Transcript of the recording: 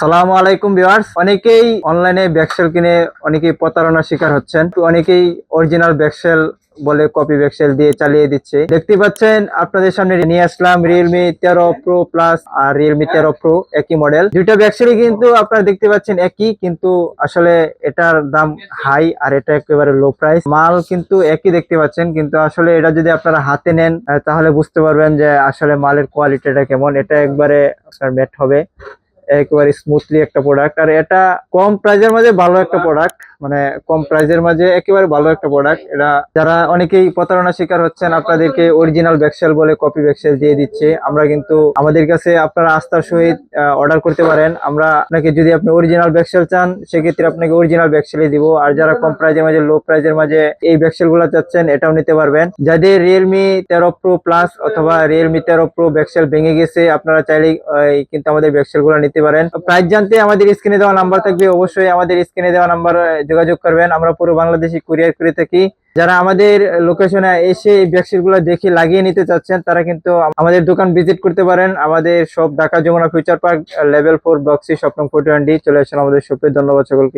সালামু আলাইকুম ভিউয়ার্স। অনেকেই অনলাইনে ব্যাকসেল কিনে অনেকেই প্রতারণার শিকার হচ্ছেন। অনেকেই অরিজিনাল ব্যাকসেল বলে কপি ব্যাকসেল দিয়ে চালিয়ে দিচ্ছে। দেখতে পাচ্ছেন, আপনাদের সামনে নিয়ে আসলাম রিয়েলমি তেরো প্রো প্লাস আর রিয়েলমি তেরো প্রো একই মডেল দুইটা ব্যাকসেলই কিন্তু আপনারা দেখতে পাচ্ছেন একই, কিন্তু আসলে এটার দাম হাই আর এটা একেবারে লো প্রাইস মাল কিন্তু একই দেখতে পাচ্ছেন, কিন্তু আসলে এটা যদি আপনারা হাতে নেন, তাহলে বুঝতে পারবেন যে আসলে মালের কোয়ালিটিটা কেমন। এটা একবারে আপনার ম্যাট হবে। একেবারে স্মুথলি একটা প্রোডাক্ট আর এটা কম প্রাইজের মাঝে ভালো একটা প্রোডাক্ট মানে কম প্রাইজের মাঝে একেবারে ভালো একটা প্রোডাক্ট এটা যারা অনেকেই প্রতারণা শিকার হচ্ছেন আপনাদেরকে অরিজিনাল ব্যাকসেল বলে কপি ব্যাকসেল দিয়ে দিচ্ছে। আমরা কিন্তু আমাদের কাছে আপনারা আস্থার সহিত অর্ডার করতে পারেন। আমরা আপনাকে যদি আপনি অরিজিনাল ব্যাকসেল চান সেক্ষেত্রে আপনাকে অরিজিনাল ব্যাকসেলই দিব। আর যারা কম প্রাইজের মাঝে লো প্রাইজের মাঝে এই ব্যাকসেলগুলো চাচ্ছেন এটাও নিতে পারবেন। যাদের রিয়েলমি তেরো প্রো প্লাস অথবা রিয়েলমি তেরো প্রো ব্যাকসেল ভেঙে গেছে আপনারা চাইলেই আহ, কিন্তু আমাদের ব্যাকসেলগুলো নিতে পারেন। প্রাইস জানতে আমাদের স্ক্রিনে দেওয়া নাম্বার থাকবে। অবশ্যই আমাদের স্ক্রিনে দেওয়া নাম্বার যোগাযোগ করবেন। আমরা পুরো বাংলাদেশে কুরিয়ার করে থাকি। যারা আমাদের লোকেশনে এসে এই ব্যাকসিটগুলো দেখে লাগিয়ে নিতে চাচ্ছেন, তারা কিন্তু আমাদের দোকান ভিজিট করতে পারেন। আমাদের সব Dhaka Jamuna Future Park level four Bakshi স্বপ্ন টোয়েন্টি চলে আসেন আমাদের শপে ধন্যবাদ সকলকে।